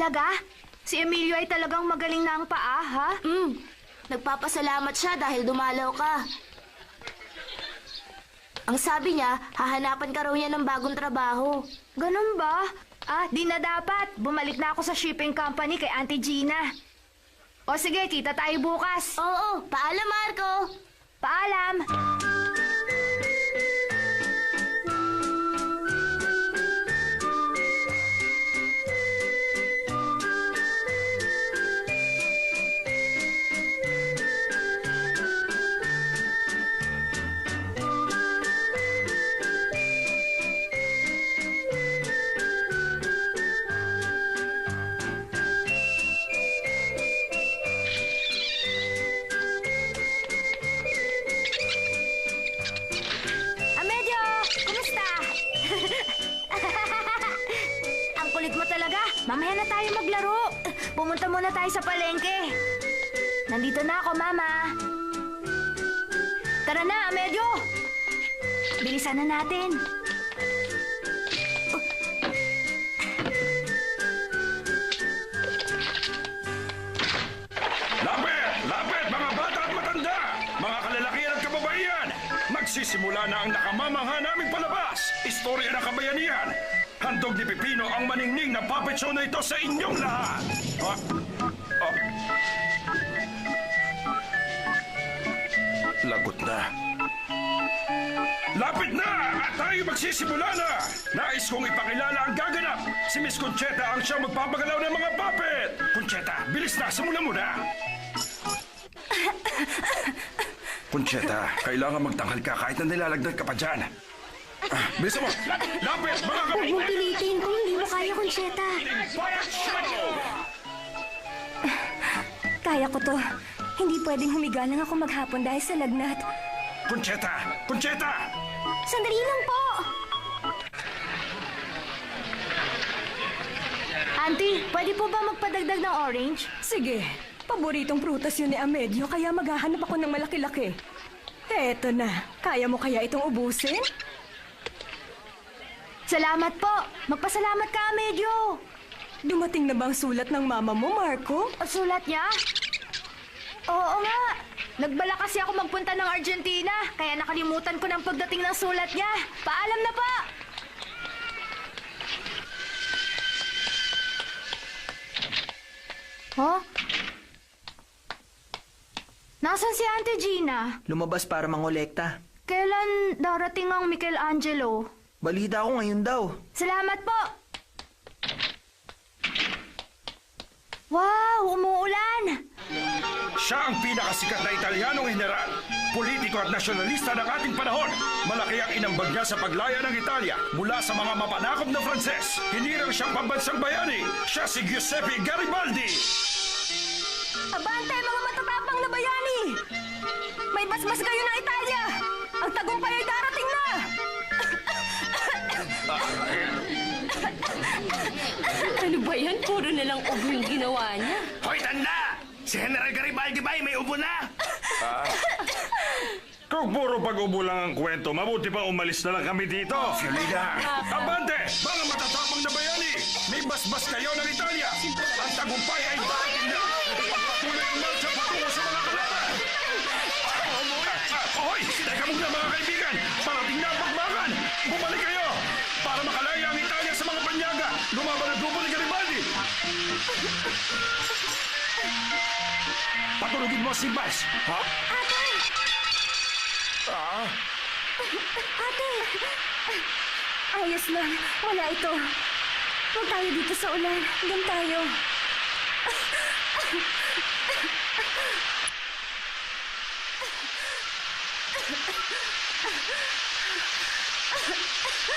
Talaga? Si Emilio ay talagang magaling na ang paa, ha? Hmm, nagpapasalamat siya dahil dumalaw ka. Ang sabi niya, hahanapan ka raw niya ng bagong trabaho. Ganun ba? Ah, di na dapat. Bumalik na ako sa shipping company kay Auntie Gina. O sige, kita tayo bukas. Oo, paalam Marco! Paalam! Amedyo! Mamaya na tayo maglaro. Pumunta muna tayo sa palengke. Nandito na ako, Mama. Tara na, Amedyo! Bilisan na natin. Lapit! Lapit, mga bata at matanda! Mga kalalakihan at kababaihan! Magsisimula na ang nakamamangha naming palabas! Istorya ng kabayanihan! Handog ni Pipino ang maningning na puppet show na ito sa inyong lahat! Ah, ah. Lagot na. Lapit na! At tayo magsisimula na! Nais kong ipakilala ang gaganap! Si Miss Concheta ang siyang magpapagalaw ng mga puppet! Concheta, bilis na! Simulan mo na! Concheta, kailangan magtanghal ka kahit na nilalagdag ka pa dyan. Bilisan mo! Lapit! Mga Huwag mong pilitin kung hindi mo kaya, Concheta. Kaya ko to. Hindi pwedeng humiga lang ako maghapon dahil sa lagnat. Concheta! Concheta! Sandali lang po! Auntie, pwede po ba magpadagdag ng orange? Sige, paboritong prutas yun ni Amedyo kaya maghahanap ako ng malaki-laki. Eto na, kaya mo kaya itong ubusin? Salamat po. Magpasalamat ka, Amedyo. Dumating na ba ang sulat ng mama mo, Marco? Ang sulat niya? Oo nga. Nagbala kasi ako magpunta ng Argentina, kaya nakalimutan ko ng pagdating ng sulat niya. Paalam na pa! Huh? Nasaan si Auntie Gina? Lumabas para mangolekta. Kailan darating ang Michelangelo? Balita ko ngayon daw. Salamat po! Wow, umuulan! Siya ang pinakasikat na Italianong general, politiko at nasyonalista ng ating panahon. Malaki ang inambag niya sa paglaya ng Italia mula sa mga mapanakop na Frances. Hinirang siyang pambansang bayani. Siya si Giuseppe Garibaldi. Abante, mga matatapang na bayani! May basbas kayo ng Italia! Ang tagumpay ay Puro na lang ubo yung ginawa niya. Hoy, tanda! Si General Garibaldi ba ay may ubo na? Kung puro pag-ubo lang ang kwento, mabuti pa umalis na lang kami dito. Fiolina! Abante! Mga matatapang na bayani! May basbas kayo ng Italia! Ang tagumpay ay darating na! Pagpatuloy ang marcha patungo sa mga kalaban! Ah, Hoy! Teka muna mga kaibigan! Parating na ang pagbakan! Bumalik kayo! Para makalaya ang Italia sa mga panyaga! Lumaban ang grupo ni Garibaldi! Patulugin mo si Vice! Ha? Ate! Ayos lang, wala ito. Huwag tayo dito sa ulan. Doon tayo.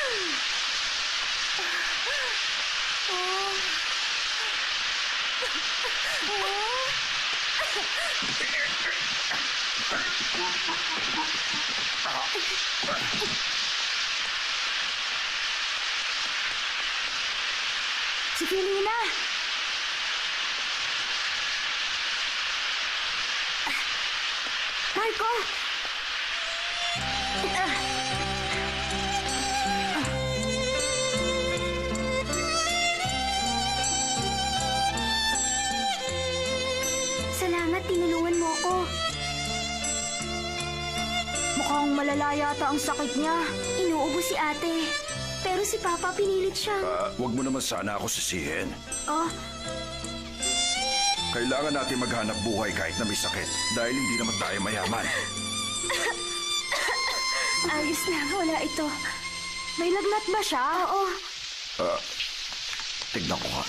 Si Filina! Marco! Malala yata ang sakit niya. Inuubo si ate. Pero si Papa pinilit siya. Ah, huwag mo naman sana ako sisihin. Oh, Kailangan natin maghanap buhay kahit na may sakit dahil hindi naman tayo mayaman. ayos lang. Wala ito. May lagnat ba siya? Oo. Tignan ko nga.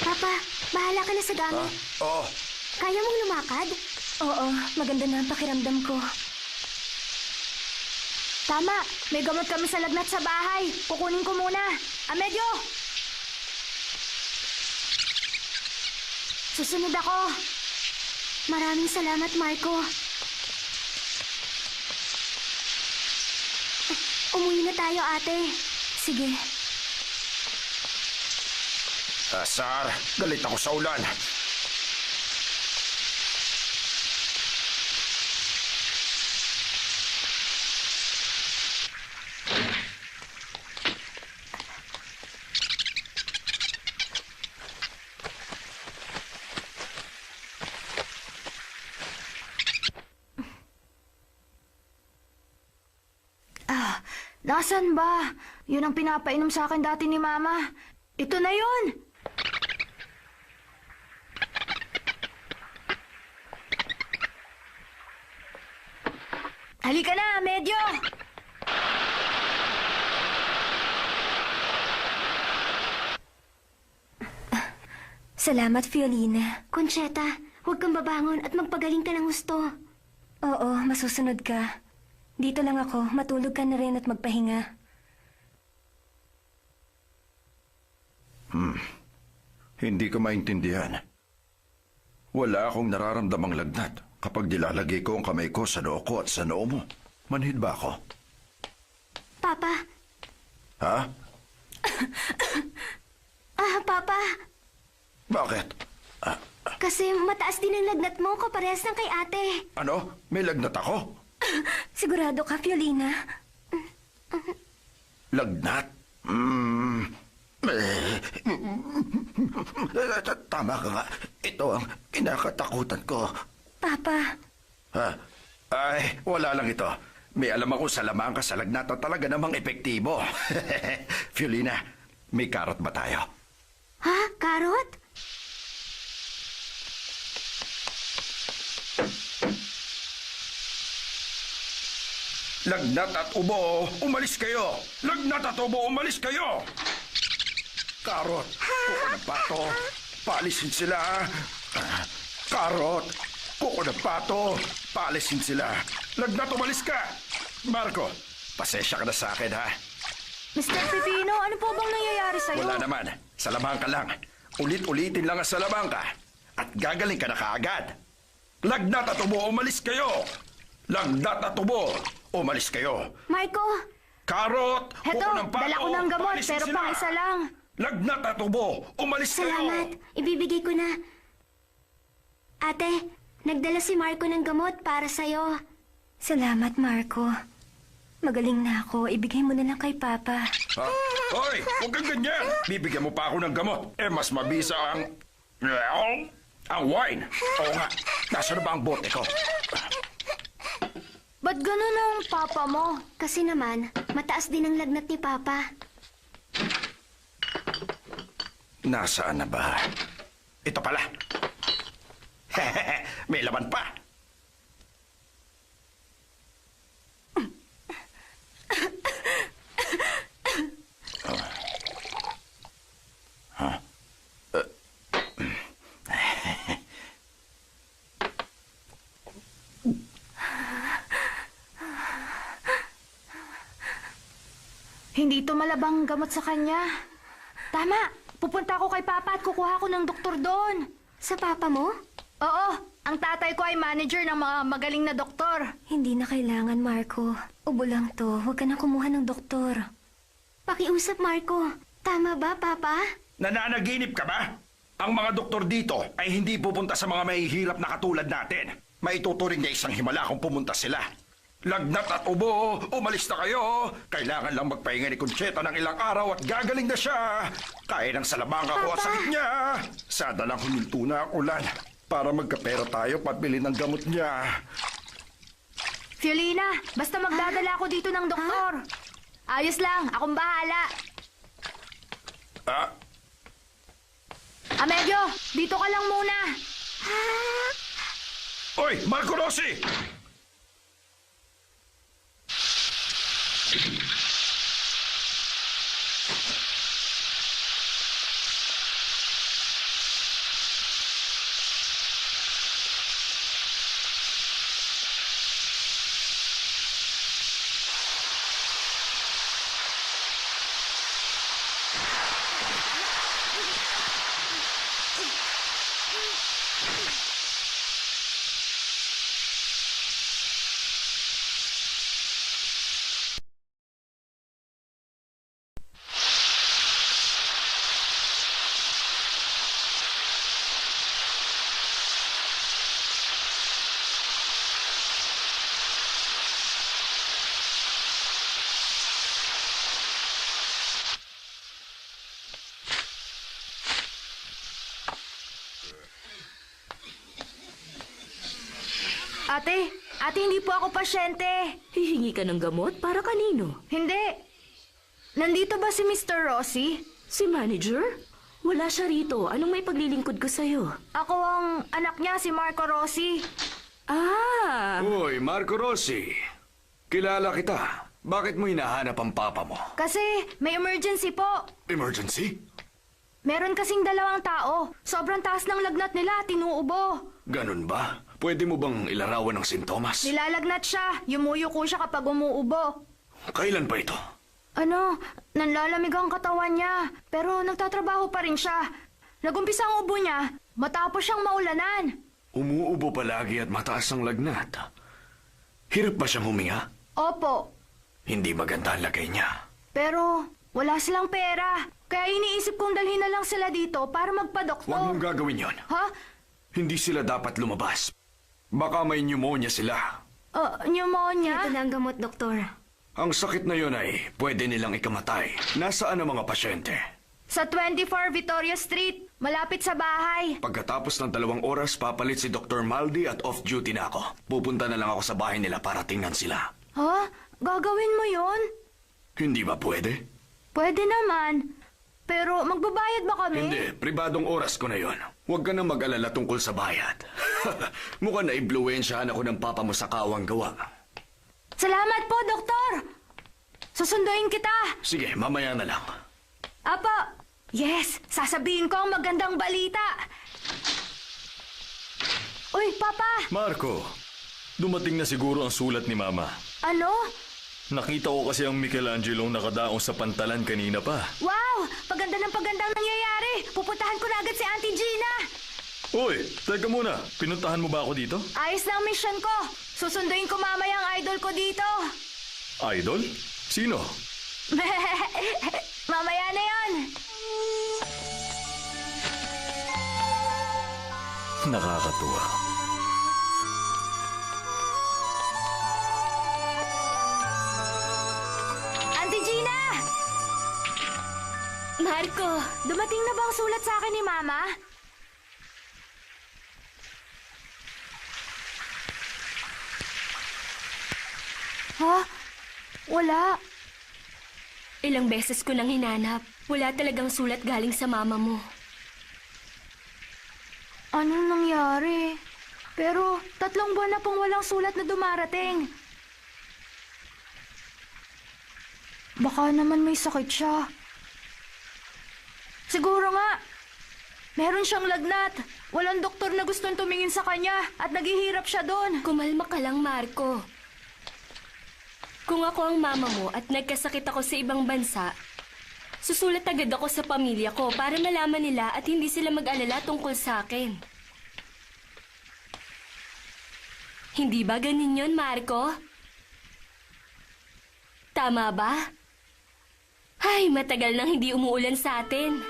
Papa, bahala ka na sa gamit. Oh, Kaya mong lumakad? Oo, maganda na ang pakiramdam ko. Tama, may gamot kami sa lagnat sa bahay. Kukunin ko muna. Amedyo! Susunod ako. Maraming salamat, Marco. Umuwi na tayo, ate. Sige, Asar, galit ako sa ulan. Nasaan ba? Yun ang pinapainom sa akin dati ni Mama. Ito na yun! Halika na, medyo! salamat Fiolina. Concheta, huwag kang babangon at magpagaling ka ng gusto. Oo, masusunod ka. Dito lang ako, matulog ka na rin at magpahinga. Hindi ko maintindihan. Wala akong nararamdamang lagnat kapag nilalagay ko ang kamay ko sa noo ko at sa noo mo. Manhid ba ako? Papa, Ha? ah, Papa, Bakit? kasi mataas din ang lagnat mo kaparehas ng kay ate. Ano? May lagnat ako? Sigurado ka, Fiolina? Lagnat? Mm. Tama ka nga. Ito ang kinakatakutan ko. Papa, Ha? Ay, wala lang ito. May alam ako sa lamang ka sa lagnat na talaga namang epektibo. Fiolina, may karot ba tayo? Ha? Karot? Lagnat at ubo, umalis kayo! Lagnat at ubo, umalis kayo! Karot, kuko ng pato, paalisin sila. Karot, kuko ng pato, paalisin sila. Lagnat, umalis ka! Marco, pasensya ka na sa akin, ha? Mr. Pipino, ano po bang nangyayari sa'yo? Wala naman. Salamang ka lang. Ulit-ulitin lang ang salamang ka. At gagaling ka na kaagad. Lagnat at ubo, umalis kayo! Lagnat at ubo, umalis kayo! Marco, Karot! Heto, kuko ng pato, dala ko ng gamot, pero sila. pang isa lang. Lagnat at ubo, umalis salamat. kayo! Ibibigay ko na. Ate, nagdala si Marco ng gamot para sa'yo. salamat Marco. Magaling na ako, ibigay mo na lang kay Papa. Ha? Hoy, huwag kang ganyan! Bibigyan mo pa ako ng gamot. Eh, mas mabisa ang... Ang, ang wine. Oo nga, nasa na ba ang bote ko? Ba't ganun ang papa mo? Kasi naman, mataas din ang lagnat ni Papa. Nasaan na ba? Ito pala. May laman pa. Hindi ito malabang gamot sa kanya. Tama, pupunta ako kay Papa at kukuha ko ng doktor doon. Sa Papa mo? Oo, ang tatay ko ay manager ng mga magaling na doktor. Hindi na kailangan, Marco. Ubo lang to, huwag ka na kumuha ng doktor. Pakiusap, Marco. Tama ba, Papa? Nananaginip ka ba? Ang mga doktor dito ay hindi pupunta sa mga mahihirap na katulad natin. Maituturing niya isang himala kung pumunta sila. Lagnat at ubo, umalis na kayo. Kailangan lang magpahinga ni Concheta ng ilang araw at gagaling na siya. Kaya ng salamang ako at sakit niya. Sada lang huminto na ang ulan para magkapera tayo pabili ng gamot niya. Fiolina, basta magdadala ako dito ng doktor. Ayos lang, akong bahala. Ah, Amedyo, dito ka lang muna. Oy, Marco Rossi! Ate, ate hindi po ako pasyente. Hihingi ka ng gamot para kanino? Hindi. Nandito ba si Mr. Rossi? Si manager? Wala siya rito. Anong may paglilingkod ko sa'yo? Ako ang anak niya, si Marco Rossi. Ah! Uy, Marco Rossi. Kilala kita. Bakit mo hinahanap ang papa mo? Kasi may emergency po. Emergency? Meron kasing dalawang tao. Sobrang taas ng lagnat nila, tinuubo. Ganun ba? Pwede mo bang ilarawan ng sintomas? Nilalagnat siya, yumuyuko siya kapag umuubo. Kailan pa ito? Ano, nanlalamig ang katawan niya, pero nagtatrabaho pa rin siya. Nagumpisa ang ubo niya, matapos siyang maulanan. Umuubo palagi at mataas ang lagnat. Hirap ba siyang huminga? Opo, Hindi maganda ang lagay niya. pero wala silang pera. Kaya iniisip kong dalhin na lang sila dito para Huwag magpadoktor. mong gagawin yon. Ha? Hindi sila dapat lumabas. Baka may pneumonia sila. Uh, pneumonia? Ito na ang gamot, doktor. Ang sakit na yon ay pwede nilang ikamatay. Nasaan ang mga pasyente? Sa 24 Victoria Street, malapit sa bahay. Pagkatapos ng dalawang oras, papalit si Dr. Maldi at off-duty na ako. Pupunta na lang ako sa bahay nila para tingnan sila. Ha? Gagawin mo yon? Hindi ba pwede? Pwede naman. Pero magbabayad ba kami? Hindi, pribadong oras ko na yon. Huwag ka na mag-alala tungkol sa bayad. Mukhang na-ibluwensyahan ako ng papa mo sa kawang gawa. Salamat po, Doktor! Susunduin kita! Sige, mamaya na lang. Apa! Yes! Sasabihin ko ang magandang balita! Uy, Papa! Marco, dumating na siguro ang sulat ni Mama. Ano? Nakita ko kasi ang Michelangelo nakadaong sa pantalan kanina pa. Wow! Paganda ng pagandang nangyayari! Pupuntahan ko na agad si Auntie Gina! Uy, teka muna. Pinuntahan mo ba ako dito? Ayos na ang mission ko! Susunduin ko mamaya ang idol ko dito! Idol? Sino? mamaya na yon! Nakakatuwa. Marco! Dumating na ba ang sulat sa akin ni Mama? Ha? Wala. Ilang beses ko nang hinanap. Wala talagang sulat galing sa mama mo. Ano nangyari? Pero tatlong buwan na pong walang sulat na dumarating. Baka naman may sakit siya. Siguro nga. Meron siyang lagnat. Walang doktor na gustong tumingin sa kanya at naghihirap siya doon. Kumalma ka lang, Marco. Kung ako ang mama mo at nagkasakit ako sa ibang bansa, susulat agad ako sa pamilya ko para malaman nila at hindi sila mag-alala tungkol sa akin. Hindi ba ganin yon, Marco? Tama ba? Ay, matagal nang hindi umuulan sa atin.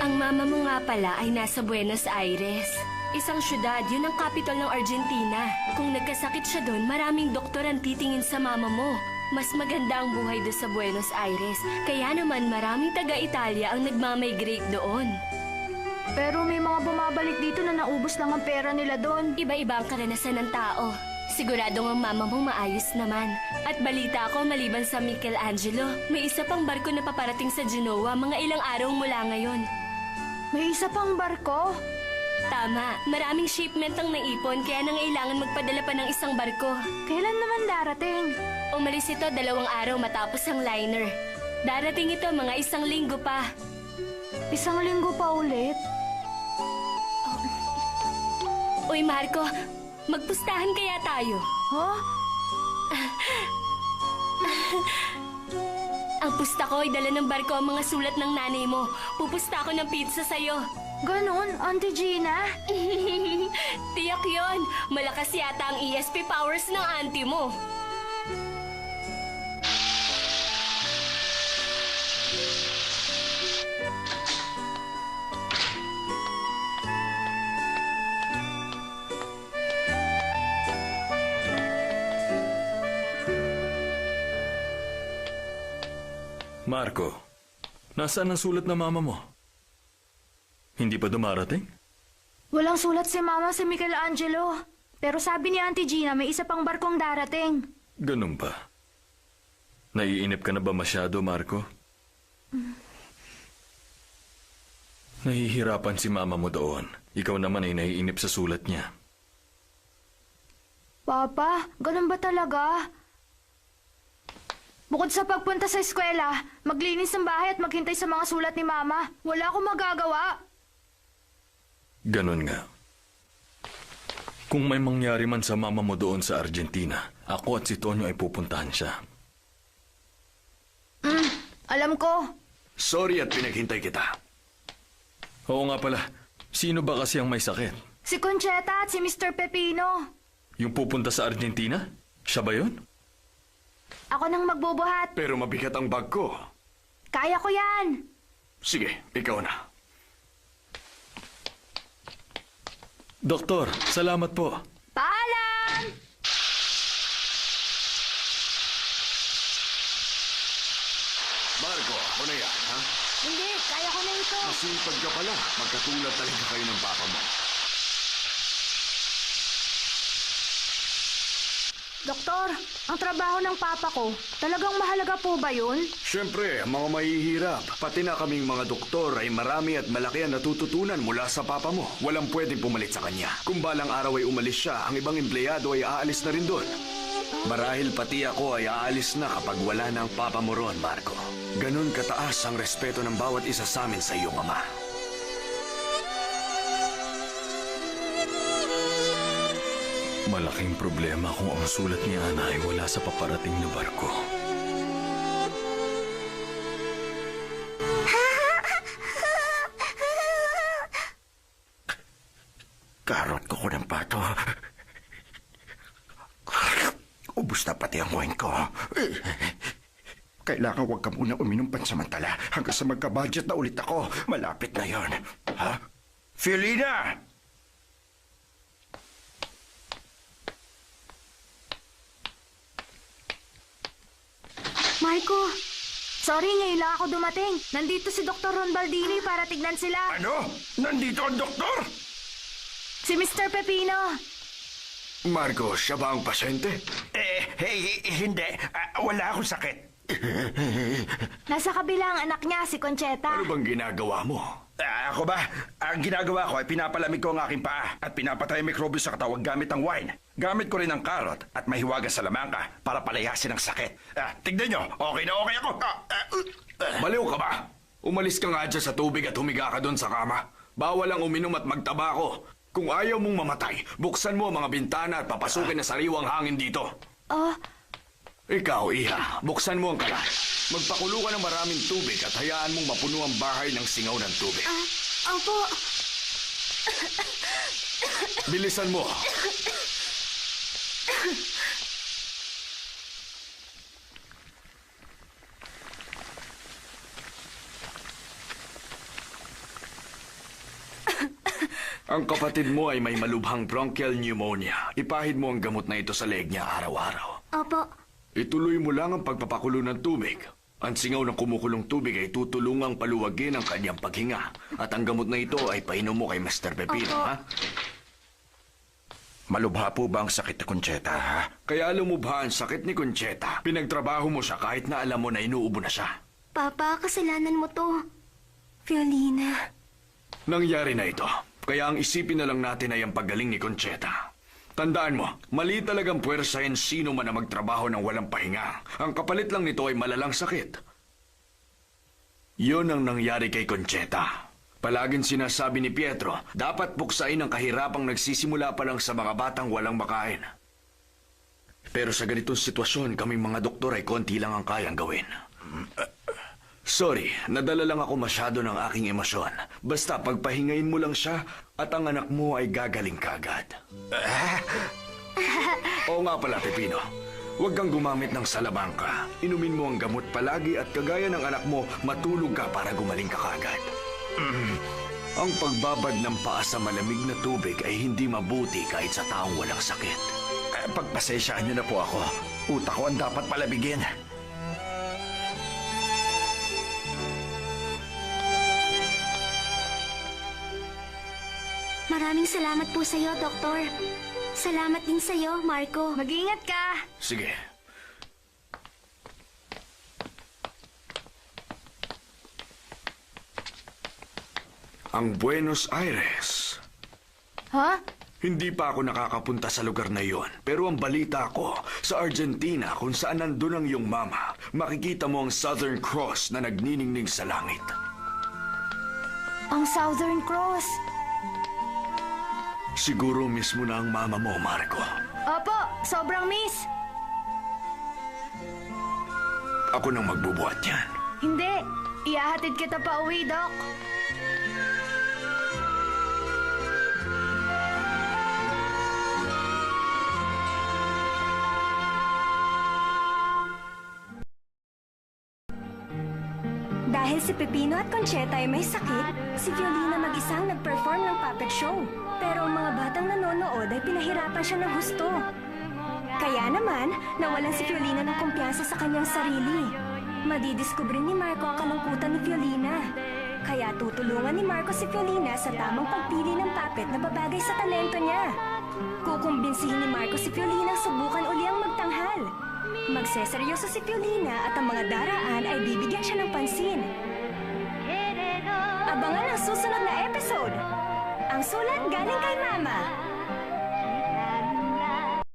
Ang mama mo nga pala ay nasa Buenos Aires. Isang syudad, yun ang capital ng Argentina. Kung nagkasakit siya doon, maraming doktor ang titingin sa mama mo. Mas maganda ang buhay doon sa Buenos Aires. Kaya naman maraming taga-Italia ang nagmamigrate doon. Pero may mga bumabalik dito na naubos lang ang pera nila doon. Iba-iba ang karanasan ng tao. Siguradong ang mama mo maayos naman. At balita ko maliban sa Michelangelo, may isa pang barko na paparating sa Genoa mga ilang araw mula ngayon. May isa pang barko. Tama, maraming shipment ang naipon kaya nangailangan magpadala pa ng isang barko. Kailan naman darating? Umalis ito dalawang araw matapos ang liner. Darating ito mga isang linggo pa. Isang linggo pa ulit. Uy Marco, magpustahan kaya tayo. Huh? Ang pusta ko ay dala ng barko ang mga sulat ng nanay mo. Pupusta ako ng pizza sa'yo. Ganon, Auntie Gina? Tiyak yon. Malakas yata ang ESP powers ng auntie mo. Marco, nasaan ang sulat ng mama mo? Hindi pa dumarating? Walang sulat si Mama si Michelangelo. Pero sabi ni Auntie Gina, may isa pang barkong darating. Ganun ba? Naiinip ka na ba masyado, Marco? Nahihirapan si mama mo doon. Ikaw naman ay naiinip sa sulat niya. Papa, ganun ba talaga? Bukod sa pagpunta sa eskwela, maglinis ng bahay at maghintay sa mga sulat ni Mama, wala akong magagawa. Ganun nga. Kung may mangyari man sa mama mo doon sa Argentina, ako at si Tonyo ay pupuntahan siya. Alam ko, Sorry at pinaghintay kita. Oo nga pala, sino ba kasi ang may sakit? si Concheta at si Mr. Pepino. Yung pupunta sa Argentina? Siya ba yun? Ako nang magbubuhat. Pero mabigat ang bag ko. Kaya ko yan. Sige, ikaw na. Doktor, salamat po. Paalam! Marco, ako na yan, ha? Hindi, kaya ko na ito. Masipag ka pala. Magkatulad talaga kayo ng papa mo. Doktor, ang trabaho ng papa ko, talagang mahalaga po ba yun? Siyempre, mga mahihirap, pati na kaming mga doktor ay marami at malaki ang natututunan mula sa papa mo. Walang pwedeng pumalit sa kanya. Kung balang araw ay umalis siya, ang ibang empleyado ay aalis na rin doon. Marahil pati ako ay aalis na kapag wala na ang papa mo ron, Marco. Ganun kataas ang respeto ng bawat isa sa amin sa iyong ama. Malaking problema kung ang sulat ni Ana ay wala sa paparating na barko. Karot ko ko ng pato. Ubus na pati ang wine ko. Kailangan huwag ka muna uminom pansamantala hanggang sa magka-budget na ulit ako. Malapit na yon. Ha? Felina! Marco, sorry ngayon lang ako dumating. Nandito si Dr. Ron Baldini para tignan sila. Ano? Nandito ang doktor? Si Mr. Pepino. Marco, siya ba ang pasyente? Eh, hey, hindi. Ah, wala akong sakit. Nasa kabila ang anak niya, si Concheta. Ano bang ginagawa mo? Ah, ako ba? Ang ginagawa ko ay pinapalamig ko ang aking paa at pinapatay ang mikrobyo sa katawan gamit ang wine. Gamit ko rin ang karot at mahiwagas sa lamangka para palayasin ang sakit. Ah, tignan nyo, okay na okay ako. Ah, ah, uh, ah. Baliw ka ba? Umalis ka nga dyan sa tubig at humiga ka doon sa kama. Bawal ang uminom at magtabako. Kung ayaw mong mamatay, buksan mo ang mga bintana at papasukin na sariwang hangin dito. Oh, Ikaw, Iha, buksan mo ang kalan. Magpakulo ka ng maraming tubig at hayaan mong mapuno ang bahay ng singaw ng tubig. Opo. Bilisan mo. Ang kapatid mo ay may malubhang bronchial pneumonia. Ipahid mo ang gamot na ito sa leeg niya araw-araw. Opo. Ituloy mo lang ang pagpapakulo ng tubig. Ang singaw ng kumukulong tubig ay tutulungang paluwagin ang kanyang paghinga. At ang gamot na ito ay painom mo kay Mr. Pepino, Opo. ha? Malubha po ba ang sakit ni Concheta, ha? Kaya lumubha ang sakit ni Concheta. Pinagtrabaho mo siya kahit na alam mo na inuubo na siya. Papa, kasalanan mo to. Violina. Nangyari na ito. Kaya ang isipin na lang natin ay ang paggaling ni Concheta. Tandaan mo, mali talagang puwersahin sino man na magtrabaho ng walang pahinga. Ang kapalit lang nito ay malalang sakit. Yon ang nangyari kay Concheta. Palaging sinasabi ni Pietro, dapat buksain ang kahirapang nagsisimula pa lang sa mga batang walang makain. Pero sa ganitong sitwasyon, kaming mga doktor ay konti lang ang kayang gawin. Sorry, nadala lang ako masyado ng aking emosyon. Basta pagpahingain mo lang siya at ang anak mo ay gagaling kagad. Oo nga pala, Pepino. Huwag kang gumamit ng salabangka. Inumin mo ang gamot palagi at kagaya ng anak mo, matulog ka para gumaling ka kagad. Mm. Ang pagbabad ng paa sa malamig na tubig ay hindi mabuti kahit sa taong walang sakit. Eh, pagpasensyaan niyo na po ako. Utak ko ang dapat palabigin. Maraming salamat po sa'yo, Doktor. Salamat din sa'yo, Marco. Mag-iingat ka! Sige. Ang Buenos Aires. Ha? Hindi pa ako nakakapunta sa lugar na iyon. Pero ang balita ko, sa Argentina kung saan nandun ang iyong mama, makikita mo ang Southern Cross na nagniningning sa langit. Ang Southern Cross. Siguro mismo na ang mama mo, Marco. Opo, sobrang miss. Ako nang magbubuhat yan. Hindi. Iahatid kita pa uwi, Doc. Dahil si Pepino at Concheta ay may sakit, si Violina mag-isang nag-perform ng puppet show. Pero ang mga batang nanonood ay pinahirapan siya ng husto. Kaya naman, nawalan si Violina ng kumpiyansa sa kanyang sarili. Madidiskubre ni Marco ang kalungkutan ni Violina. Kaya tutulungan ni Marco si Violina sa tamang pagpili ng puppet na babagay sa talento niya. Kukumbinsihin ni Marco si Violina subukan uli ang magtanghal. Magseseryoso si Violina at ang mga daraan ay bibigyan siya ng pansin. Abangan ang susunod na episode. Ang sulat galing kay Mama.